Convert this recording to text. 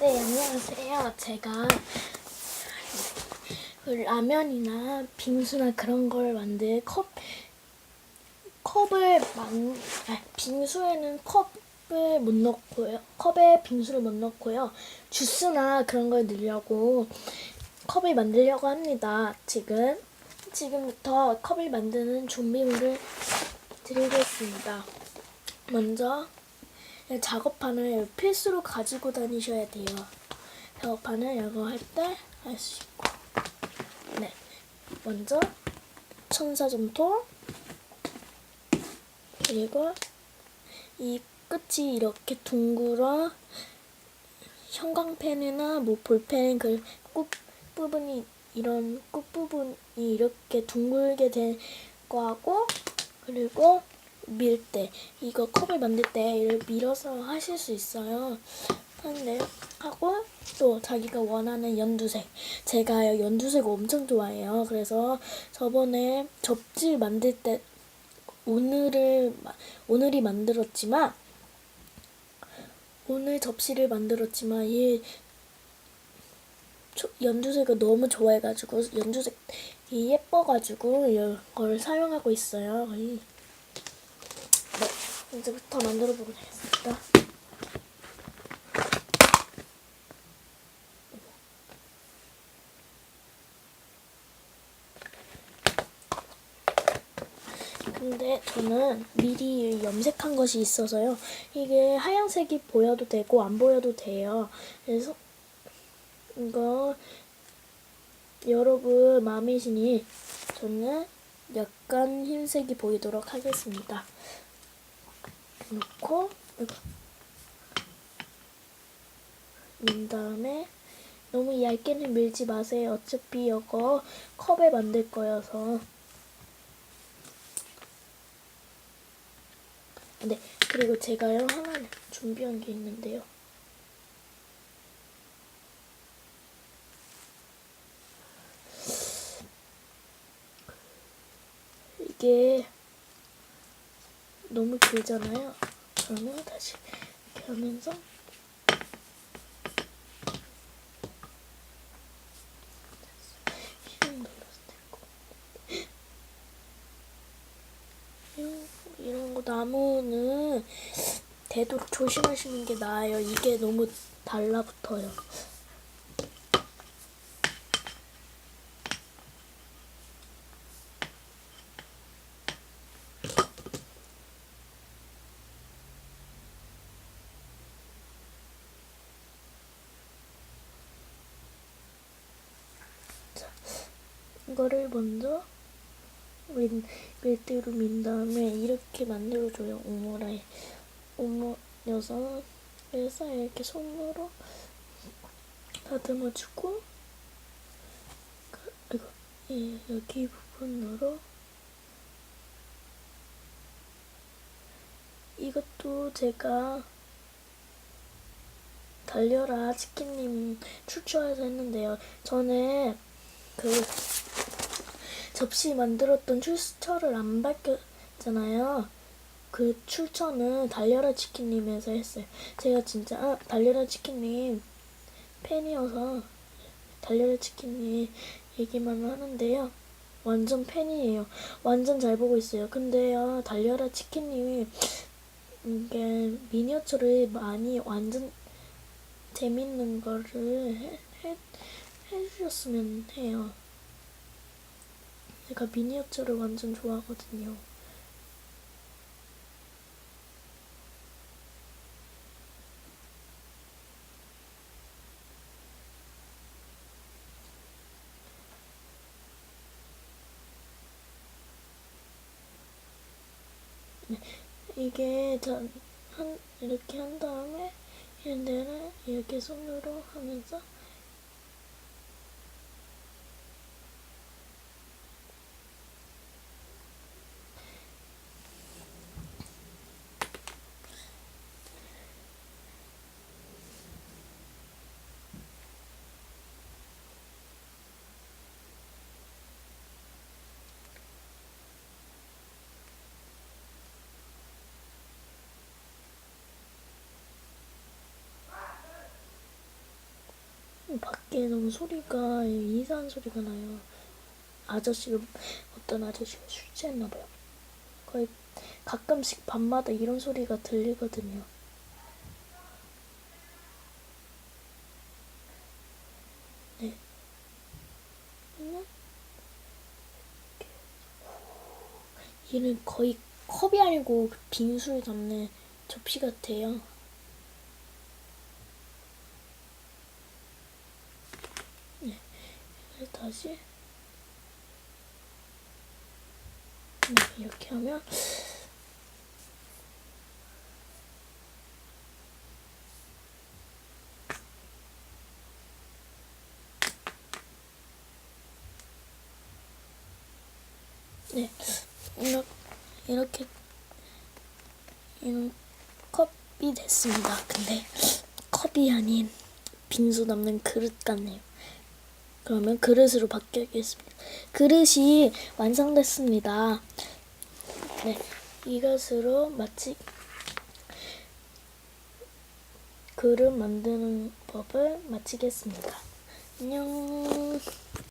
네, 안녕하세요. 제가 그 라면이나 빙수나 그런 걸 만들 컵, 컵을 만, 아, 빙수에는 컵을 못 넣고요. 컵에 빙수를 못 넣고요. 주스나 그런 걸 넣으려고 컵을 만들려고 합니다. 지금. 지금부터 컵을 만드는 준비물을 드리겠습니다. 먼저 작업판을 필수로 가지고 다니셔야 돼요. 작업판을 이거 할때 할 수 있고. 네. 먼저 천사점토 그리고 이 끝이 이렇게 둥글어 형광펜이나 뭐 볼펜 그끝 부분이 이런 끝 부분이 이렇게 둥글게 된 거하고 그리고 밀 때 이거 컵을 만들 때 이를 밀어서 하실 수 있어요. 근데 하고 또 자기가 원하는 연두색 제가 연두색 엄청 좋아해요. 그래서 저번에 접지 만들 때 오늘을 마- 오늘이 만들었지만 오늘 접시를 만들었지만 이 초- 연두색을 너무 좋아해가지고 연두색이 예뻐가지고 이걸 사용하고 있어요. 이- 네, 이제부터 만들어 보도록 하겠습니다. 근데 저는 미리 염색한 것이 있어서요. 이게 하얀색이 보여도 되고 안 보여도 돼요. 그래서 이거 여러분 마음이시니 저는 약간 흰색이 보이도록 하겠습니다. 이거 민 다음에 너무 얇게는 밀지 마세요. 어차피 이거 컵에 만들 거여서. 네, 그리고 제가요 하나 준비한 게 있는데요. 이게 너무 길잖아요. 그러면 다시 이렇게 하면서 이런 거 나무는 되도록 조심하시는 게 나아요. 이게 너무 달라붙어요. 이거를 먼저 민, 밀대로 민 다음에 이렇게 만들어줘요. 오므라이. 오므려서 그래서 이렇게 손으로 다듬어주고 그, 이거 이, 여기 부분으로 이것도 제가 달려라 치킨님 출처해서 했는데요. 전에 그 접시 만들었던 출처를 안 밝혔잖아요. 그 출처는 달려라 치킨님에서 했어요. 제가 진짜 아, 달려라 치킨님 팬이어서 달려라 치킨님 얘기만 하는데요. 완전 팬이에요. 완전 잘 보고 있어요. 근데요, 달려라 치킨님이 이게 미니어처를 많이 완전 재밌는 거를 해, 해, 해주셨으면 해요. 제가 미니어처를 완전 좋아하거든요. 네, 이게 전 한, 이렇게 한 다음에 얘네를 이렇게 손으로 하면서 밖에 너무 소리가 이상한 소리가 나요. 아저씨가 어떤 아저씨가 술 취했나 봐요. 거의 가끔씩 밤마다 이런 소리가 들리거든요. 네. 음. 얘는 거의 컵이 아니고 빙수를 담는 접시 같아요. 네. 그래서 다시 네, 이렇게 하면 네, 이렇게 이렇게 이런 컵이 됐습니다. 근데 컵이 아닌 빙수 담는 그릇 같네요. 그러면 그릇으로 바뀌겠습니다. 그릇이 완성됐습니다. 네, 이것으로 마치 그릇 만드는 법을 마치겠습니다. 안녕.